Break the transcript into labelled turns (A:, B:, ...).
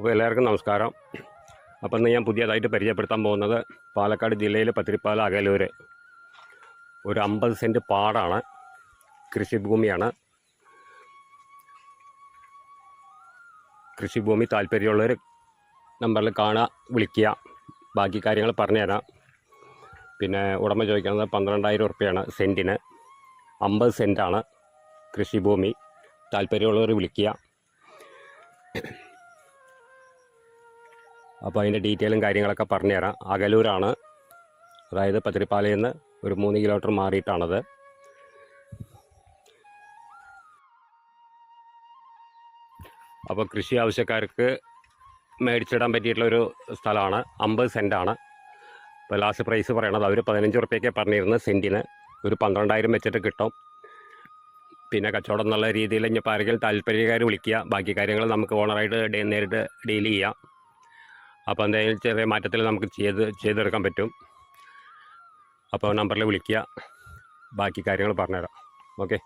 A: അപ്പോൾ എല്ലാവർക്കും നമസ്കാരം. അപ്പം ഇന്ന് ഞാൻ പുതിയതായിട്ട് പരിചയപ്പെടുത്താൻ പോകുന്നത് പാലക്കാട് ജില്ലയിലെ പത്തിരിപ്പാല അകലൂർ ഒരു അമ്പത് സെന്റ് പാടാണ് കൃഷിഭൂമിയാണ്. കൃഷിഭൂമി താല്പര്യമുള്ളവർ നമ്പറിൽ കാണുക വിളിക്കുക. ബാക്കി കാര്യങ്ങൾ പറഞ്ഞുതരാം. പിന്നെ ഉടമ ചോദിക്കുന്നത് പന്ത്രണ്ടായിരം ഉറുപ്പയാണ് സെന്റിന്. അമ്പത് സെന്റാണ് കൃഷിഭൂമി. താല്പര്യമുള്ളവർ വിളിക്കുക. അപ്പോൾ അതിന്റെ ഡീറ്റെയിലും കാര്യങ്ങളൊക്കെ പറഞ്ഞുതരാം. അകലൂരാണ്. അതായത് പത്തിരിപ്പാലയിൽ നിന്ന് ഒരു മൂന്ന് കിലോമീറ്റർ മാറിയിട്ടാണത്. അപ്പോൾ കൃഷി ആവശ്യക്കാർക്ക് മേടിച്ചിടാൻ പറ്റിയിട്ടുള്ള ഒരു സ്ഥലമാണ്. അമ്പത് സെന്റാണ് ഇപ്പോൾ ലാസ്റ്റ് പ്രൈസ് പറയണത് അവർ പതിനഞ്ച് ഉറുപ്പ്യൊക്കെ പറഞ്ഞിരുന്നു സെന്റിന് ഒരു പന്ത്രണ്ടായിരം വെച്ചിട്ട് കിട്ടും. പിന്നെ കച്ചവടം എന്നുള്ള രീതിയിൽ ഇനിയിപ്പോൾ ആരെങ്കിലും താല്പര്യക്കാർ വിളിക്കുക. ബാക്കി കാര്യങ്ങൾ നമുക്ക് ഓണറായിട്ട് ഡേ- നേരിട്ട് ഡീൽ ചെയ്യാം. അപ്പോൾ എന്തെങ്കിലും ചെറിയ മാറ്റത്തിൽ നമുക്ക് ചെയ്ത് ചെയ്തെടുക്കാൻ പറ്റും. അപ്പോൾ നമ്പറിൽ വിളിക്കുക. ബാക്കി കാര്യങ്ങൾ പറഞ്ഞുതരാം. ഓക്കെ.